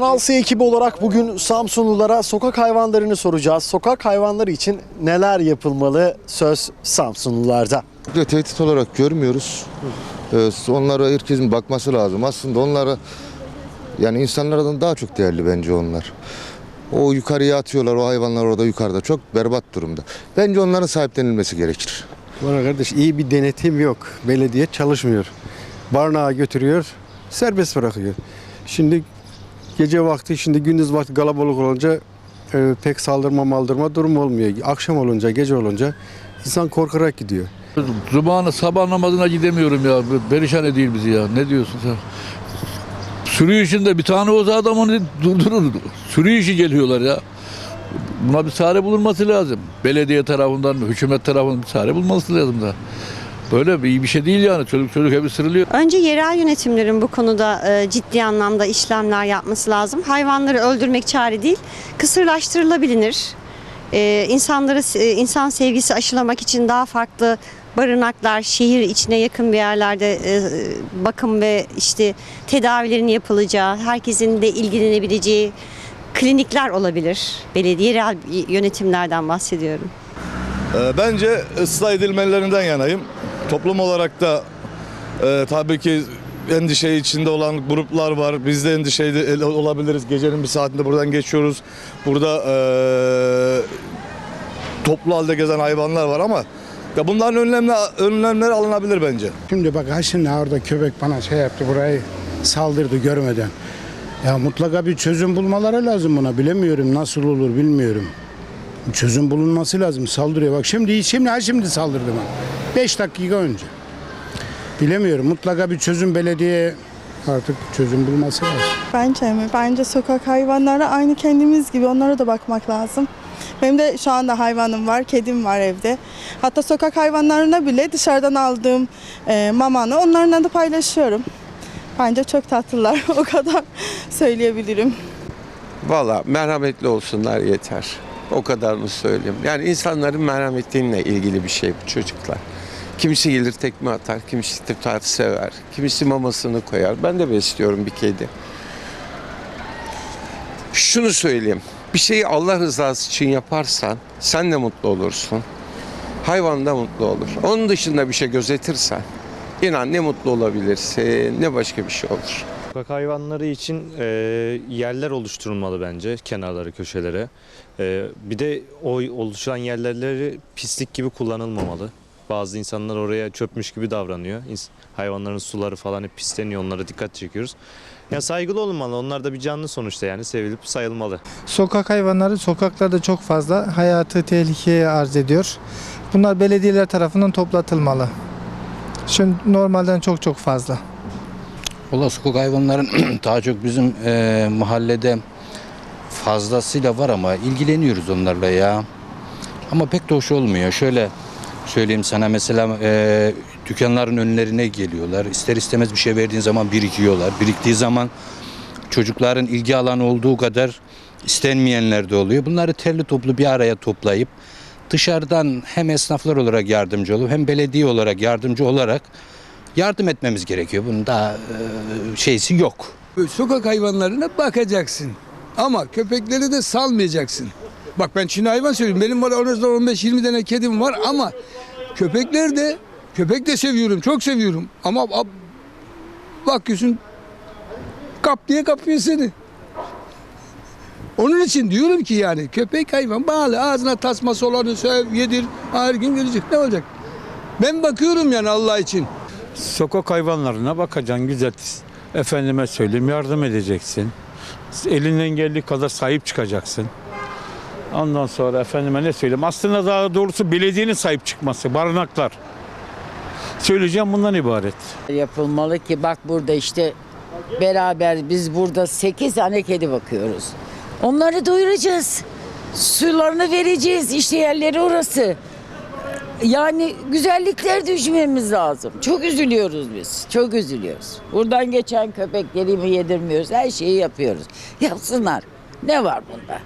Kanal S ekibi olarak bugün Samsunlulara sokak hayvanlarını soracağız. Sokak hayvanları için neler yapılmalı söz Samsunlularda. de tehdit olarak görmüyoruz. Ee, onlara herkesin bakması lazım. Aslında onlara yani insanlardan daha çok değerli bence onlar. O yukarıya atıyorlar o hayvanlar orada yukarıda çok berbat durumda. Bence onların sahiplenilmesi gerekir. Bana kardeş iyi bir denetim yok. Belediye çalışmıyor. Barınağa götürüyor, serbest bırakıyor. Şimdi gece vakti, şimdi gündüz vakti kalabalık olunca e, pek saldırma maldırma durumu olmuyor. Akşam olunca, gece olunca insan korkarak gidiyor. Zamanı sabah namazına gidemiyorum ya. Perişan edeyim bizi ya. Ne diyorsun sen? Sürü işinde bir tane olsa adam onu durdurur. Sürü işi geliyorlar ya. Buna bir çare bulunması lazım. Belediye tarafından, hükümet tarafından bir çare bulması lazım da. Böyle bir iyi bir şey değil yani. Çocuk çocuk hep ısırılıyor. Önce yerel yönetimlerin bu konuda e, ciddi anlamda işlemler yapması lazım. Hayvanları öldürmek çare değil, kısırlaştırılabilir. E, insanları e, insan sevgisi aşılamak için daha farklı barınaklar, şehir içine yakın bir yerlerde e, bakım ve işte tedavilerin yapılacağı, herkesin de ilgilenebileceği klinikler olabilir. Belediye yerel yönetimlerden bahsediyorum. Ee, Bence ıslah edilmelerinden yanayım. Toplum olarak da e, tabii ki endişe içinde olan gruplar var. Biz de endişeli olabiliriz. Gecenin bir saatinde buradan geçiyoruz. Burada e, toplu halde gezen hayvanlar var ama ya bunların önlemler, önlemler alınabilir bence. Şimdi bak ha şimdi orada köpek bana şey yaptı burayı saldırdı görmeden. Ya mutlaka bir çözüm bulmaları lazım buna. Bilemiyorum nasıl olur bilmiyorum. Bir çözüm bulunması lazım. Saldırıyor bak şimdi şimdi ha şimdi saldırdı bana. 5 dakika önce. Bilemiyorum. Mutlaka bir çözüm belediye artık çözüm bulması lazım. Bence mi? Bence sokak hayvanlara aynı kendimiz gibi onlara da bakmak lazım. Benim de şu anda hayvanım var, kedim var evde. Hatta sokak hayvanlarına bile dışarıdan aldığım e, mamanı onlarla da paylaşıyorum. Bence çok tatlılar. o kadar söyleyebilirim. Valla merhametli olsunlar yeter. O kadarını söyleyeyim. Yani insanların merhametiyle ilgili bir şey bu çocuklar. Kimisi gelir tekme atar, kimisi tutar sever, kimisi mamasını koyar. Ben de besliyorum bir kedi. Şunu söyleyeyim. Bir şeyi Allah rızası için yaparsan sen de mutlu olursun. Hayvan da mutlu olur. Onun dışında bir şey gözetirsen inan ne mutlu olabilirsin ne başka bir şey olur. Sokak hayvanları için e, yerler oluşturulmalı bence kenarları köşelere. E, bir de o oluşan yerleri pislik gibi kullanılmamalı. Bazı insanlar oraya çöpmüş gibi davranıyor. Hayvanların suları falan hep pisleniyor. Onlara dikkat çekiyoruz. Ya saygılı olunmalı. Onlar da bir canlı sonuçta yani sevilip sayılmalı. Sokak hayvanları sokaklarda çok fazla hayatı tehlikeye arz ediyor. Bunlar belediyeler tarafından toplatılmalı. Şimdi normalden çok çok fazla. Valla sokak hayvanların daha çok bizim e, mahallede fazlasıyla var ama ilgileniyoruz onlarla ya. Ama pek de hoş olmuyor. Şöyle söyleyeyim sana mesela e, dükkanların önlerine geliyorlar. İster istemez bir şey verdiğin zaman birikiyorlar. Biriktiği zaman çocukların ilgi alanı olduğu kadar istenmeyenler de oluyor. Bunları terli toplu bir araya toplayıp dışarıdan hem esnaflar olarak yardımcı olup hem belediye olarak yardımcı olarak yardım etmemiz gerekiyor. Bunun daha e, şeysi yok. Sokak hayvanlarına bakacaksın. Ama köpekleri de salmayacaksın. Bak ben Çin hayvan seviyorum. Benim var aranızda 15-20 tane kedim var ama köpekler de köpek de seviyorum. Çok seviyorum. Ama ab- bakıyorsun kap diye kapıyor seni. Onun için diyorum ki yani köpek hayvan bağlı ağzına tasması olanı sev yedir her gün gelecek ne olacak? Ben bakıyorum yani Allah için. Sokak hayvanlarına bakacaksın güzel. Efendime söyleyeyim yardım edeceksin. Elinden geldiği kadar sahip çıkacaksın. Ondan sonra efendime ne söyleyeyim. Aslında daha doğrusu belediyenin sahip çıkması, barınaklar. Söyleyeceğim bundan ibaret. Yapılmalı ki bak burada işte beraber biz burada 8 tane kedi bakıyoruz. Onları doyuracağız. Sularını vereceğiz. İşte yerleri orası. Yani güzellikler düşmemiz lazım. Çok üzülüyoruz biz. Çok üzülüyoruz. Buradan geçen köpekleri mi yedirmiyoruz? Her şeyi yapıyoruz. Yapsınlar. Ne var bunda?